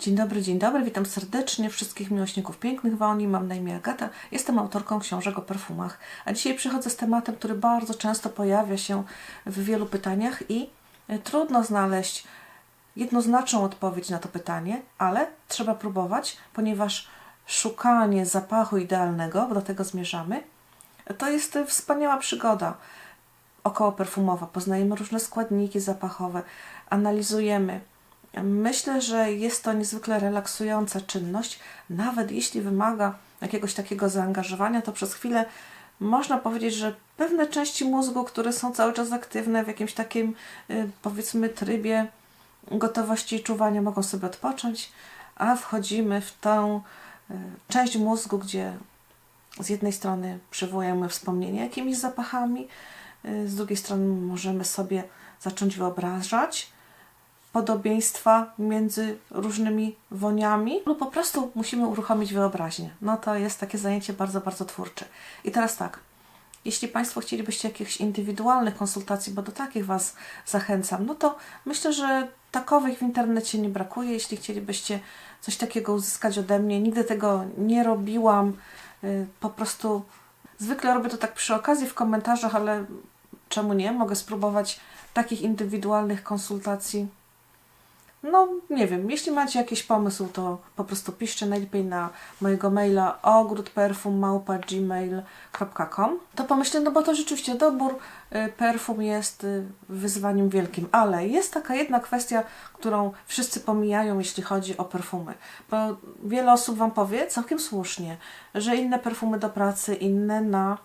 Dzień dobry, dzień dobry, witam serdecznie wszystkich miłośników pięknych woni. Mam na imię Agata, jestem autorką książek o perfumach. A dzisiaj przychodzę z tematem, który bardzo często pojawia się w wielu pytaniach i y, trudno znaleźć jednoznaczną odpowiedź na to pytanie, ale trzeba próbować, ponieważ szukanie zapachu idealnego, bo do tego zmierzamy, to jest wspaniała przygoda około perfumowa. Poznajemy różne składniki zapachowe, analizujemy. Myślę, że jest to niezwykle relaksująca czynność, nawet jeśli wymaga jakiegoś takiego zaangażowania, to przez chwilę można powiedzieć, że pewne części mózgu, które są cały czas aktywne w jakimś takim, y, powiedzmy, trybie gotowości i czuwania, mogą sobie odpocząć, a wchodzimy w tą y, część mózgu, gdzie z jednej strony przywołujemy wspomnienie jakimiś zapachami, y, z drugiej strony możemy sobie zacząć wyobrażać podobieństwa między różnymi woniami, lub po prostu musimy uruchomić wyobraźnię. No to jest takie zajęcie bardzo, bardzo twórcze. I teraz tak, jeśli Państwo chcielibyście jakichś indywidualnych konsultacji, bo do takich Was zachęcam, no to myślę, że takowych w internecie nie brakuje. Jeśli chcielibyście coś takiego uzyskać ode mnie, nigdy tego nie robiłam. y, Po prostu zwykle robię to tak przy okazji w komentarzach, ale czemu nie? Mogę spróbować takich indywidualnych konsultacji. No, nie wiem, jeśli macie jakiś pomysł, to po prostu piszcie najlepiej na mojego maila ogródperfum.gmail.com To pomyślę, no bo to rzeczywiście dobór y, perfum jest y, wyzwaniem wielkim, ale jest taka jedna kwestia, którą wszyscy pomijają, jeśli chodzi o perfumy. Bo wiele osób Wam powie, całkiem słusznie, że inne perfumy do pracy, inne na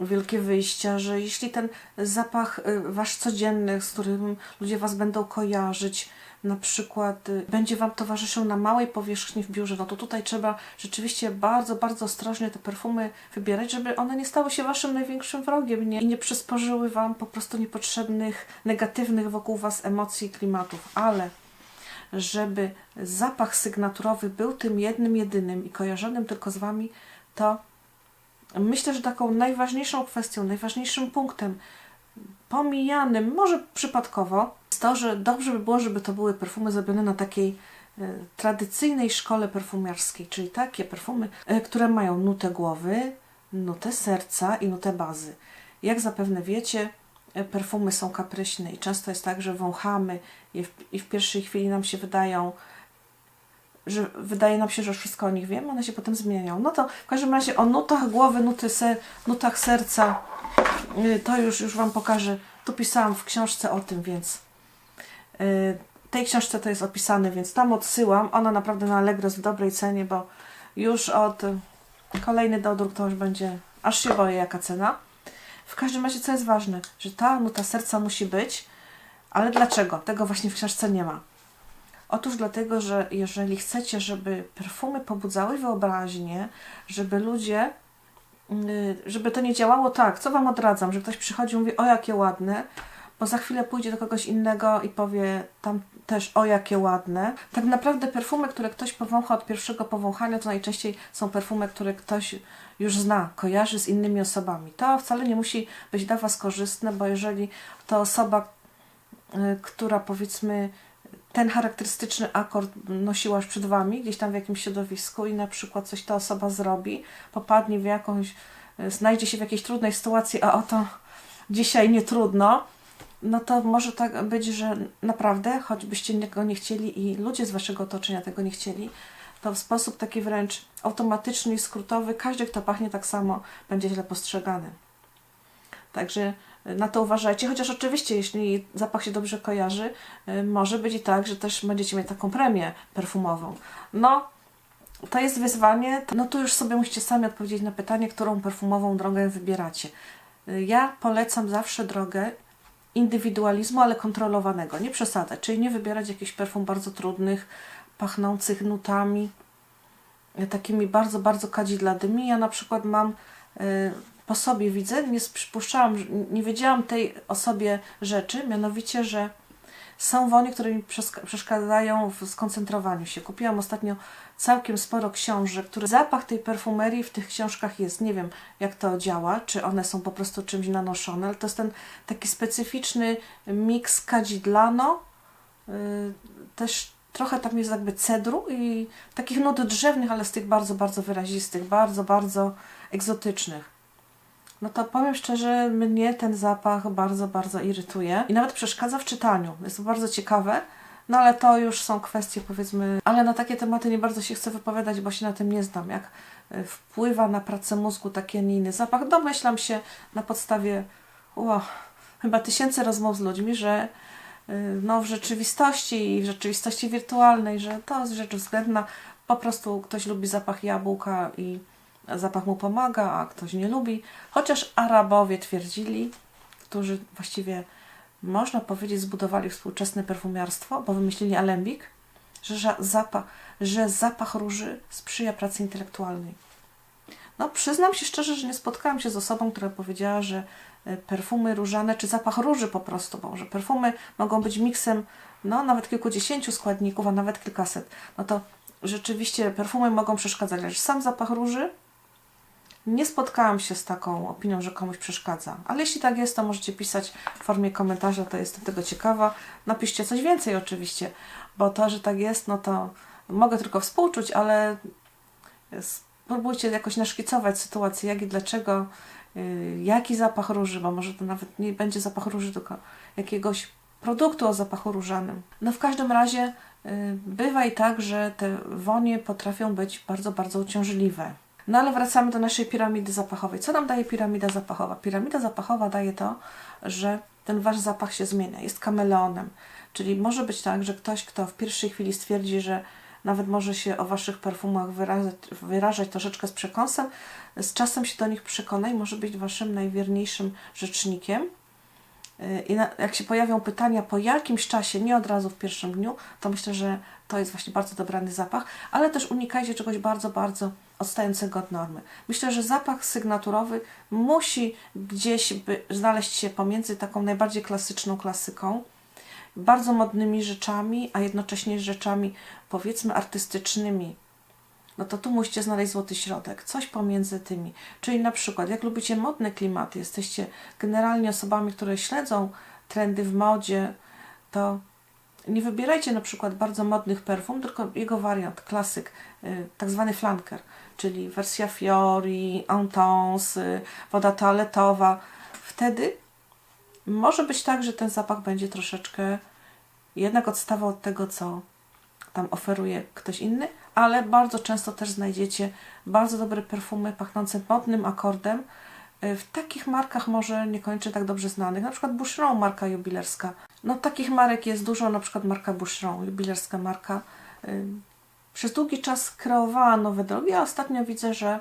wielkie wyjścia, że jeśli ten zapach y, wasz codzienny, z którym ludzie was będą kojarzyć, na przykład y, będzie wam towarzyszył na małej powierzchni w biurze, no to tutaj trzeba rzeczywiście bardzo, bardzo ostrożnie te perfumy wybierać, żeby one nie stały się waszym największym wrogiem nie? i nie przysporzyły wam po prostu niepotrzebnych, negatywnych wokół was emocji i klimatów, ale żeby zapach sygnaturowy był tym jednym, jedynym i kojarzonym tylko z wami, to Myślę, że taką najważniejszą kwestią, najważniejszym punktem, pomijanym, może przypadkowo, to, że dobrze by było, żeby to były perfumy zrobione na takiej e, tradycyjnej szkole perfumiarskiej, czyli takie perfumy, e, które mają nutę głowy, nutę serca i nutę bazy. Jak zapewne wiecie, e, perfumy są kapryśne i często jest tak, że wąchamy je w, i w pierwszej chwili nam się wydają że wydaje nam się, że wszystko o nich wiemy, one się potem zmieniają. No to w każdym razie o nutach głowy, nuty se, nutach serca, to już, już Wam pokażę. Tu pisałam w książce o tym, więc tej książce to jest opisane, więc tam odsyłam. Ona naprawdę na Allegro jest w dobrej cenie, bo już od y, kolejny dodruk to już będzie, aż się boję jaka cena. W każdym razie, co jest ważne, że ta nuta serca musi być, ale dlaczego? Tego właśnie w książce nie ma. Otóż dlatego, że jeżeli chcecie, żeby perfumy pobudzały wyobraźnię, żeby ludzie, yy, żeby to nie działało tak, co Wam odradzam, że ktoś przychodzi i mówi, o jakie ładne, bo za chwilę pójdzie do kogoś innego i powie tam też, o jakie ładne. Tak naprawdę perfumy, które ktoś powącha od pierwszego powąchania, to najczęściej są perfumy, które ktoś już zna, kojarzy z innymi osobami. To wcale nie musi być dla Was korzystne, bo jeżeli to osoba, y, która powiedzmy ten charakterystyczny akord nosiła już przed Wami, gdzieś tam w jakimś środowisku i na przykład coś ta osoba zrobi, popadnie w jakąś, e, znajdzie się w jakiejś trudnej sytuacji, a oto dzisiaj nie trudno, no to może tak być, że naprawdę, choćbyście tego nie chcieli i ludzie z Waszego otoczenia tego nie chcieli, to w sposób taki wręcz automatyczny i skrótowy, każdy, kto pachnie tak samo, będzie źle postrzegany. Także na to uważajcie, chociaż oczywiście, jeśli zapach się dobrze kojarzy, y, może być i tak, że też będziecie mieć taką premię perfumową. No, to jest wyzwanie, no tu już sobie musicie sami odpowiedzieć na pytanie, którą perfumową drogę wybieracie. Y, Ja polecam zawsze drogę indywidualizmu, ale kontrolowanego, nie przesadzać, czyli nie wybierać jakichś perfum bardzo trudnych, pachnących nutami, takimi bardzo, bardzo kadzidladymi. Ja na przykład mam y, po sobie widzę, nie przypuszczałam, nie wiedziałam tej osobie rzeczy, mianowicie, że są wonie, które mi przeszkadzają w skoncentrowaniu się. Kupiłam ostatnio całkiem sporo książek, który zapach tej perfumerii w tych książkach jest. Nie wiem, jak to działa, czy one są po prostu czymś nanoszone, ale to jest ten taki specyficzny miks kadzidlano, yy, też trochę tam jest jakby cedru i takich nut drzewnych, ale z tych bardzo, bardzo wyrazistych, bardzo, bardzo egzotycznych. No to powiem szczerze, mnie ten zapach bardzo, bardzo irytuje i nawet przeszkadza w czytaniu. Jest to bardzo ciekawe, no ale to już są kwestie powiedzmy, ale na takie tematy nie bardzo się chcę wypowiadać, bo się na tym nie znam. Jak y, wpływa na pracę mózgu taki, a nie inny zapach, domyślam się na podstawie wow, chyba tysięcy rozmów z ludźmi, że y, no, w rzeczywistości i w rzeczywistości wirtualnej, że to jest rzecz względna. Po prostu ktoś lubi zapach jabłka i zapach mu pomaga, a ktoś nie lubi. Chociaż Arabowie twierdzili, którzy właściwie można powiedzieć zbudowali współczesne perfumiarstwo, bo wymyślili alembik, że zapach, że zapach róży sprzyja pracy intelektualnej. No, przyznam się szczerze, że nie spotkałam się z osobą, która powiedziała, że e, perfumy różane, czy zapach róży po prostu, bo że perfumy mogą być miksem, no, nawet kilkudziesięciu składników, a nawet kilkaset. No to rzeczywiście perfumy mogą przeszkadzać, lecz sam zapach róży nie spotkałam się z taką opinią, że komuś przeszkadza. Ale jeśli tak jest, to możecie pisać w formie komentarza, to jestem tego ciekawa. Napiszcie coś więcej oczywiście, bo to, że tak jest, no to mogę tylko współczuć, ale spróbujcie jakoś naszkicować sytuację, jak i dlaczego, yy, jaki zapach róży, bo może to nawet nie będzie zapach róży, tylko jakiegoś produktu o zapachu różanym. No w każdym razie yy, bywa i tak, że te wonie potrafią być bardzo, bardzo uciążliwe. No ale wracamy do naszej piramidy zapachowej. Co nam daje piramida zapachowa? Piramida zapachowa daje to, że ten wasz zapach się zmienia, jest kameleonem. Czyli może być tak, że ktoś, kto w pierwszej chwili stwierdzi, że nawet może się o waszych perfumach wyrażać, wyrażać troszeczkę z przekąsem, z czasem się do nich przekona i może być waszym najwierniejszym rzecznikiem. I jak się pojawią pytania po jakimś czasie, nie od razu w pierwszym dniu, to myślę, że to jest właśnie bardzo dobrany zapach, ale też unikajcie czegoś bardzo, bardzo odstającego od normy. Myślę, że zapach sygnaturowy musi gdzieś znaleźć się pomiędzy taką najbardziej klasyczną klasyką, bardzo modnymi rzeczami, a jednocześnie rzeczami powiedzmy artystycznymi. No to tu musicie znaleźć złoty środek, coś pomiędzy tymi. Czyli na przykład, jak lubicie modne klimaty, jesteście generalnie osobami, które śledzą trendy w modzie, to nie wybierajcie na przykład bardzo modnych perfum, tylko jego wariant, klasyk, y, tak zwany flanker, czyli wersja Fiori, Intense, y, woda toaletowa. Wtedy może być tak, że ten zapach będzie troszeczkę jednak odstawał od tego, co tam oferuje ktoś inny, ale bardzo często też znajdziecie bardzo dobre perfumy pachnące modnym akordem, y, w takich markach może niekoniecznie tak dobrze znanych, na przykład Boucheron, marka jubilerska. No takich marek jest dużo, na przykład marka Boucheron, jubilerska marka. y, Przez długi czas kreowała nowe drogi, a ostatnio widzę, że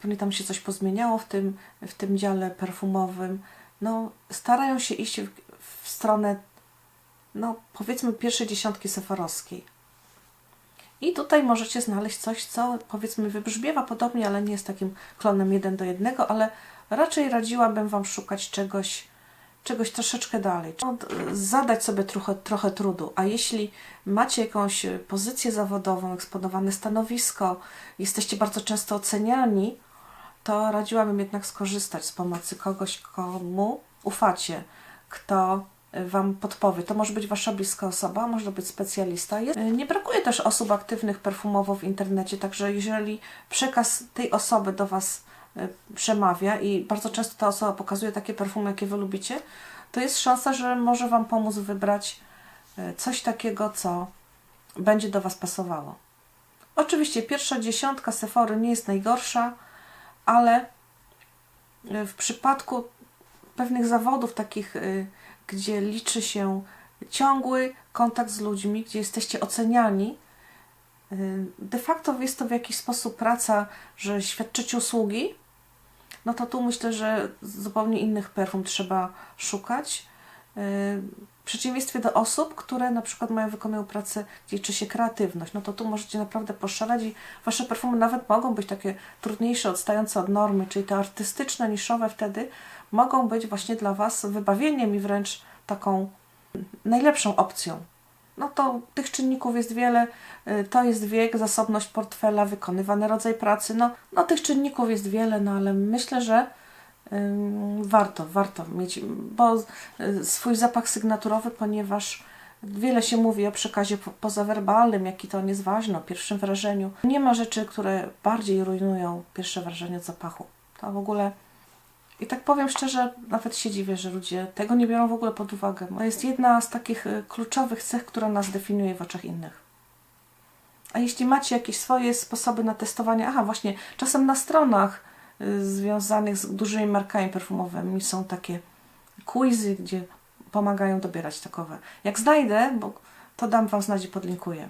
pewnie tam się coś pozmieniało w tym, w tym dziale perfumowym. No starają się iść w, w stronę, no powiedzmy pierwszej dziesiątki sefarowskiej. I tutaj możecie znaleźć coś, co powiedzmy wybrzmiewa podobnie, ale nie jest takim klonem jeden do jednego, ale raczej radziłabym Wam szukać czegoś, czegoś troszeczkę dalej. Zadać sobie trochę, trochę trudu, a jeśli macie jakąś pozycję zawodową, eksponowane stanowisko, jesteście bardzo często oceniani, to radziłabym jednak skorzystać z pomocy kogoś, komu ufacie, kto Wam podpowie. To może być Wasza bliska osoba, może być specjalista. Jest- Nie brakuje też osób aktywnych perfumowo w internecie, także jeżeli przekaz tej osoby do Was e, przemawia i bardzo często ta osoba pokazuje takie perfumy, jakie Wy lubicie, to jest szansa, że może Wam pomóc wybrać e, coś takiego, co będzie do Was pasowało. Oczywiście pierwsza dziesiątka Sephory nie jest najgorsza, ale w przypadku pewnych zawodów takich, gdzie liczy się ciągły kontakt z ludźmi, gdzie jesteście oceniani, y, de facto jest to w jakiś sposób praca, że świadczycie usługi, no to tu myślę, że zupełnie innych perfum trzeba szukać. Y, W przeciwieństwie do osób, które na przykład mają wykonują pracę, gdzie liczy się kreatywność, no to tu możecie naprawdę poszaleć i wasze perfumy nawet mogą być takie trudniejsze, odstające od normy, czyli te artystyczne, niszowe wtedy mogą być właśnie dla Was wybawieniem i wręcz taką najlepszą opcją. No to tych czynników jest wiele. Y, To jest wiek, zasobność portfela, wykonywany rodzaj pracy. No, no tych czynników jest wiele, no ale myślę, że warto, warto mieć, bo y, swój zapach sygnaturowy, ponieważ Wiele się mówi o przekazie po- pozawerbalnym, jaki to on jest o pierwszym wrażeniu. Nie ma rzeczy, które bardziej rujnują pierwsze wrażenie od zapachu. To w ogóle i tak powiem szczerze, nawet się dziwię, że ludzie tego nie biorą w ogóle pod uwagę. To jest jedna z takich y, kluczowych cech, która nas definiuje w oczach innych. A jeśli macie jakieś swoje sposoby na testowanie, aha, właśnie, czasem na stronach y, związanych z dużymi markami perfumowymi są takie quizy, gdzie pomagają dobierać takowe. Jak znajdę, bo to dam Wam znać i podlinkuję.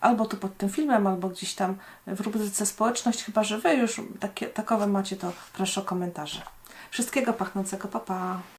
Albo tu pod tym filmem, albo gdzieś tam w rubryce społeczność, chyba że Wy już takie, takowe macie, to proszę o komentarze. Wszystkiego pachnącego, pa pa!